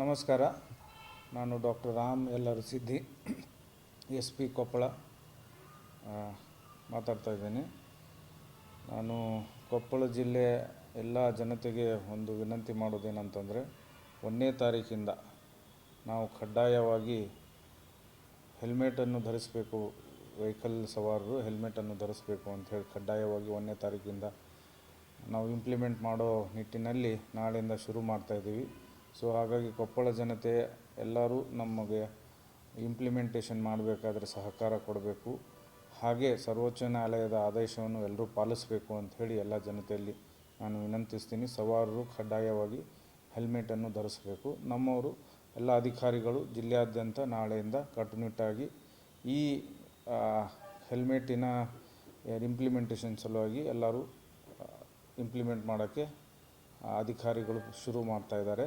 ನಮಸ್ಕಾರ. ನಾನು ಡಾಕ್ಟರ್ ರಾಮ್ ಎಲ್ಲರೂ ಸಿದ್ಧಿ, ಎಸ್ ಪಿ ಕೊಪ್ಪಳ ಮಾತಾಡ್ತಾ ಇದ್ದೀನಿ. ನಾನು ಕೊಪ್ಪಳ ಜಿಲ್ಲೆ ಎಲ್ಲ ಜನತೆಗೆ ಒಂದು ವಿನಂತಿ ಮಾಡೋದೇನಂತಂದರೆ ಒಂದನೇ ತಾರೀಕಿಂದ ನಾವು ಕಡ್ಡಾಯವಾಗಿ ಹೆಲ್ಮೆಟನ್ನು ಧರಿಸಬೇಕು, ವೆಹಿಕಲ್ ಸವಾರರು ಹೆಲ್ಮೆಟನ್ನು ಧರಿಸಬೇಕು ಅಂತ ಹೇಳಿ ಕಡ್ಡಾಯವಾಗಿ ಒಂದನೇ ತಾರೀಕಿಂದ ನಾವು ಇಂಪ್ಲಿಮೆಂಟ್ ಮಾಡೋ ನಿಟ್ಟಿನಲ್ಲಿ ನಾಳೆಯಿಂದ ಶುರು ಮಾಡ್ತಾ ಇದ್ದೀವಿ. ಸೊ ಹಾಗಾಗಿ ಕೊಪ್ಪಳ ಜನತೆ ಎಲ್ಲರೂ ನಮಗೆ ಇಂಪ್ಲಿಮೆಂಟೇಷನ್ ಮಾಡಬೇಕಾದ್ರೆ ಸಹಕಾರ ಕೊಡಬೇಕು. ಹಾಗೆ ಸರ್ವೋಚ್ಚ ನ್ಯಾಯಾಲಯದ ಆದೇಶವನ್ನು ಎಲ್ಲರೂ ಪಾಲಿಸಬೇಕು ಅಂತ ಹೇಳಿ ಎಲ್ಲ ಜನತೆಯಲ್ಲಿ ನಾನು ವಿನಂತಿಸ್ತೀನಿ. ಸವಾರರು, ಕಡ್ಡಾಯವಾಗಿ ಹೆಲ್ಮೆಟನ್ನು ಧರಿಸಬೇಕು. ನಮ್ಮವರು ಎಲ್ಲ ಅಧಿಕಾರಿಗಳು ಜಿಲ್ಲೆಯಾದ್ಯಂತ ನಾಳೆಯಿಂದ ಕಟ್ಟುನಿಟ್ಟಾಗಿ ಈ ಹೆಲ್ಮೆಟಿನ ಇಂಪ್ಲಿಮೆಂಟೇಷನ್ ಸಲುವಾಗಿ ಎಲ್ಲರೂ ಇಂಪ್ಲಿಮೆಂಟ್ ಮಾಡೋಕ್ಕೆ ಅಧಿಕಾರಿಗಳು ಶುರು ಮಾಡ್ತಾ ಇದ್ದಾರೆ.